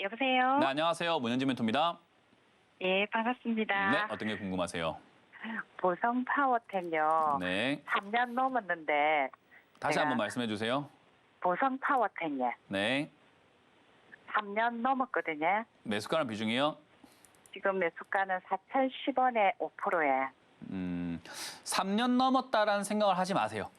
여보세요? 네, 안녕하세요. 문현진 멘토입니다. 예, 반갑습니다. 네, 어떤 게 궁금하세요? 보성 파워텐요. 네. 3년 넘었는데 다시 제가- 한번 말씀해 주세요. 보성 파워텐요. 네. 3년 넘었거든요. 매수가랑 비중이요? 지금 매수가는 4,010원에 5%에. 음, 3년 넘었다라는 생각을 하지 마세요.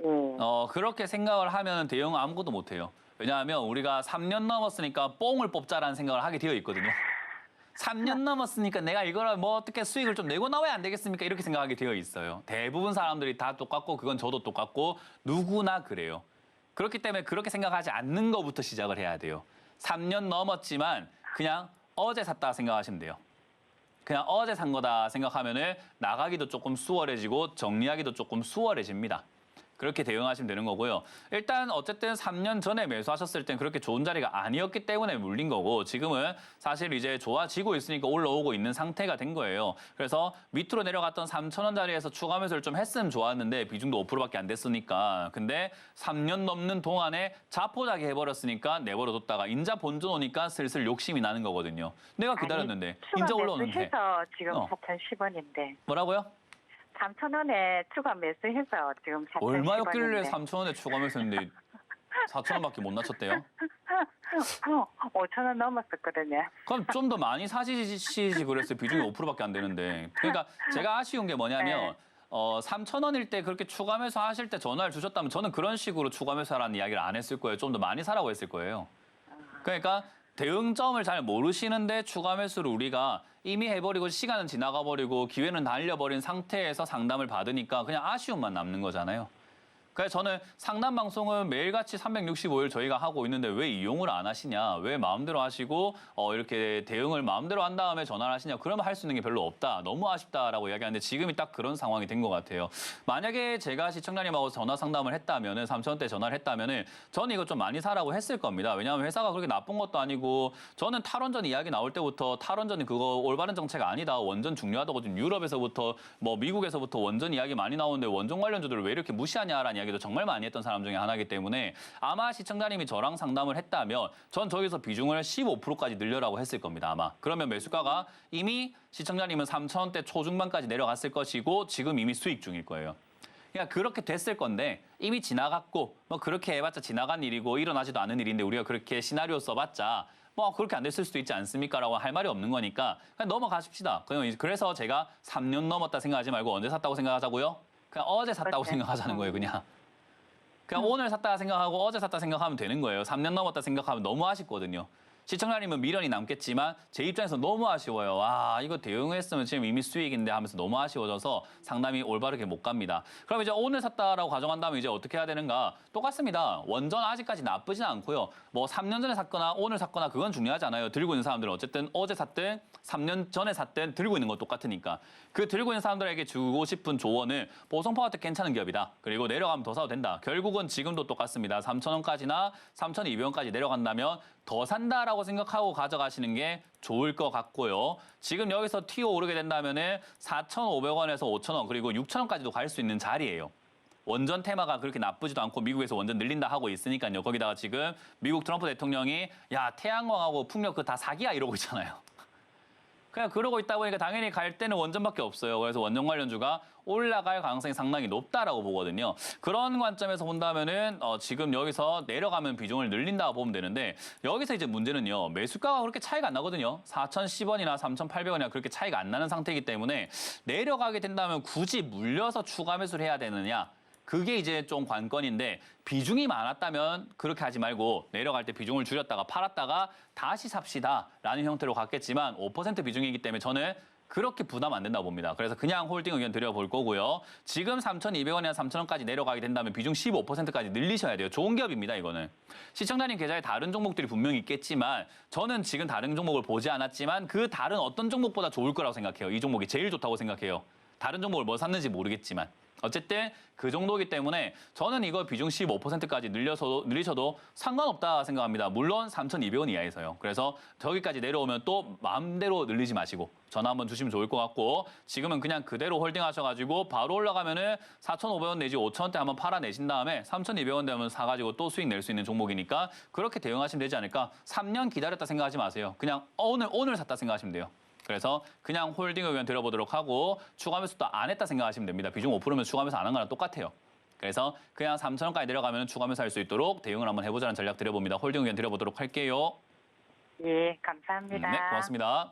예. 어, 그렇게 생각을 하면 대응 아무것도 못 해요. 왜냐하면 우리가 3년 넘었으니까 뽕을 뽑자라는 생각을 하게 되어 있거든요. 3년 넘었으니까 내가 이거를 뭐 어떻게 수익을 좀 내고 나와야 안 되겠습니까? 이렇게 생각하게 되어 있어요. 대부분 사람들이 다 똑같고 그건 저도 똑같고 누구나 그래요. 그렇기 때문에 그렇게 생각하지 않는 것부터 시작을 해야 돼요. 3년 넘었지만 그냥 어제 샀다 생각하시면 돼요. 그냥 어제 산 거다 생각하면은 나가기도 조금 수월해지고 정리하기도 조금 수월해집니다. 그렇게 대응하시면 되는 거고요. 일단 어쨌든 3년 전에 매수하셨을 땐 그렇게 좋은 자리가 아니었기 때문에 물린 거고 지금은 사실 이제 좋아지고 있으니까 올라오고 있는 상태가 된 거예요. 그래서 밑으로 내려갔던 3천 원 자리에서 추가 매수를 좀 했으면 좋았는데 비중도 5%밖에 안 됐으니까. 근데 3년 넘는 동안에 자포자기 해버렸으니까 내버려뒀다가 인자 본전 오니까 슬슬 욕심이 나는 거거든요. 내가 기다렸는데 추가 인자 올라오는데 지금 어. 4,010원인데 뭐라고요? 3,000원에 추가 매수해서 지금 4,010원인데. 얼마였길래 3천 원에 추가 매수했는데 4천 원밖에 못 낮췄대요? 어, 5,000원 넘었었거든요. 그럼 좀 더 많이 사시지 그랬어요. 비중이 5%밖에 안 되는데. 그러니까 제가 아쉬운 게 뭐냐면 네. 어 3천 원일 때 그렇게 추가 매수 하실 때 전화를 주셨다면 저는 그런 식으로 추가 매수하라는 이야기를 안 했을 거예요. 좀 더 많이 사라고 했을 거예요. 그러니까 대응점을 잘 모르시는데 추가 매수를 우리가 이미 해버리고 시간은 지나가 버리고 기회는 날려버린 상태에서 상담을 받으니까 그냥 아쉬움만 남는 거잖아요. 그래서 저는 상담 방송은 매일같이 365일 저희가 하고 있는데 왜 이용을 안 하시냐, 왜 마음대로 하시고 어, 이렇게 대응을 마음대로 한 다음에 전화를 하시냐, 그러면 할 수 있는 게 별로 없다, 너무 아쉽다라고 이야기하는데 지금이 딱 그런 상황이 된 것 같아요. 만약에 제가 시청자님하고 전화 상담을 했다면은 3천 원대 전화를 했다면은 저는 이거 좀 많이 사라고 했을 겁니다. 왜냐하면 회사가 그렇게 나쁜 것도 아니고 저는 탈원전 이야기 나올 때부터 탈원전이 그거 올바른 정책 아니다, 원전 중요하다고 지금 유럽에서부터 뭐 미국에서부터 원전 이야기 많이 나오는데 원전 관련주들을 왜 이렇게 무시하냐라는 이야기 도 정말 많이 했던 사람 중에 하나이기 때문에 아마 시청자님이 저랑 상담을 했다면 전 저기서 비중을 15%까지 늘려라고 했을 겁니다 아마 그러면 매수가가 이미 시청자님은 3천원대 초중반까지 내려갔을 것이고 지금 이미 수익 중일 거예요. 그러니까 그렇게 됐을 건데 이미 지나갔고 뭐 그렇게 해봤자 지나간 일이고 일어나지도 않은 일인데 우리가 그렇게 시나리오 써봤자 뭐 그렇게 안 됐을 수도 있지 않습니까라고 할 말이 없는 거니까 그냥 넘어가십시다. 그냥 그래서 제가 3년 넘었다 생각하지 말고 언제 샀다고 생각하자고요? 그냥 어제 샀다고. 생각하자는 거예요, 그냥. 그냥 오늘 샀다 생각하고 어제 샀다 생각하면 되는 거예요. 3년 넘었다 생각하면 너무 아쉽거든요. 시청자님은 미련이 남겠지만 제 입장에서 너무 아쉬워요. 와 이거 대응했으면 지금 이미 수익인데 하면서 너무 아쉬워져서 상담이 올바르게 못 갑니다. 그럼 이제 오늘 샀다라고 가정한다면 이제 어떻게 해야 되는가? 똑같습니다. 원전 아직까지 나쁘진 않고요. 뭐 3년 전에 샀거나 오늘 샀거나 그건 중요하지 않아요. 들고 있는 사람들은 어쨌든 어제 샀든 3년 전에 샀든 들고 있는 건 똑같으니까 그 들고 있는 사람들에게 주고 싶은 조언은 보성파워텍 괜찮은 기업이다. 그리고 내려가면 더 사도 된다. 결국은 지금도 똑같습니다. 3,000원까지나 3,200원까지 내려간다면 더 산다라고 생각하고 가져가시는 게 좋을 것 같고요. 지금 여기서 튀어 오르게 된다면은 4,500원에서 5,000원 그리고 6,000원까지도 갈 수 있는 자리예요. 원전 테마가 그렇게 나쁘지도 않고 미국에서 원전 늘린다 하고 있으니까요. 거기다가 지금 미국 트럼프 대통령이 야 태양광하고 풍력 그 다 사기야 이러고 있잖아요. 그냥 그러고 있다 보니까 당연히 갈 때는 원전밖에 없어요. 그래서 원전 관련주가 올라갈 가능성이 상당히 높다라고 보거든요. 그런 관점에서 본다면은 어, 지금 여기서 내려가면 비중을 늘린다고 보면 되는데 여기서 이제 문제는요. 매수가가 그렇게 차이가 안 나거든요. 4,010원이나 3,800원이나 그렇게 차이가 안 나는 상태이기 때문에 내려가게 된다면 굳이 물려서 추가 매수를 해야 되느냐? 그게 이제 좀 관건인데 비중이 많았다면 그렇게 하지 말고 내려갈 때 비중을 줄였다가 팔았다가 다시 삽시다라는 형태로 갔겠지만 5% 비중이기 때문에 저는 그렇게 부담 안 된다고 봅니다. 그래서 그냥 홀딩 의견 드려볼 거고요. 지금 3,200원이나 3,000원까지 내려가게 된다면 비중 15%까지 늘리셔야 돼요. 좋은 기업입니다, 이거는. 시청자님 계좌에 다른 종목들이 분명히 있겠지만 저는 지금 다른 종목을 보지 않았지만 그 다른 어떤 종목보다 좋을 거라고 생각해요. 이 종목이 제일 좋다고 생각해요. 다른 종목을 뭐 샀는지 모르겠지만. 어쨌든 그 정도이기 때문에 저는 이거 비중 15%까지 늘려서 늘리셔도 상관없다 생각합니다. 물론 3,200원 이하에서요. 그래서 저기까지 내려오면 또 마음대로 늘리지 마시고 전화 한번 주시면 좋을 것 같고 지금은 그냥 그대로 홀딩하셔가지고 바로 올라가면은 4,500원 내지 5,000원대 한번 팔아내신 다음에 3,200원 되면 사가지고 또 수익 낼 수 있는 종목이니까 그렇게 대응하시면 되지 않을까. 3년 기다렸다 생각하지 마세요. 그냥 오늘 오늘 샀다 생각하시면 돼요. 그래서 그냥 홀딩 의견 들어보도록 하고 추가 매수도 안 했다 생각하시면 됩니다. 비중 5%면 추가 매수 안한 거랑 똑같아요. 그래서 그냥 3,000원까지 내려가면 추가 매수 할수 있도록 대응을 한번 해보자는 전략 드려봅니다. 홀딩 의견 드려보도록 할게요. 예, 감사합니다. 네, 고맙습니다.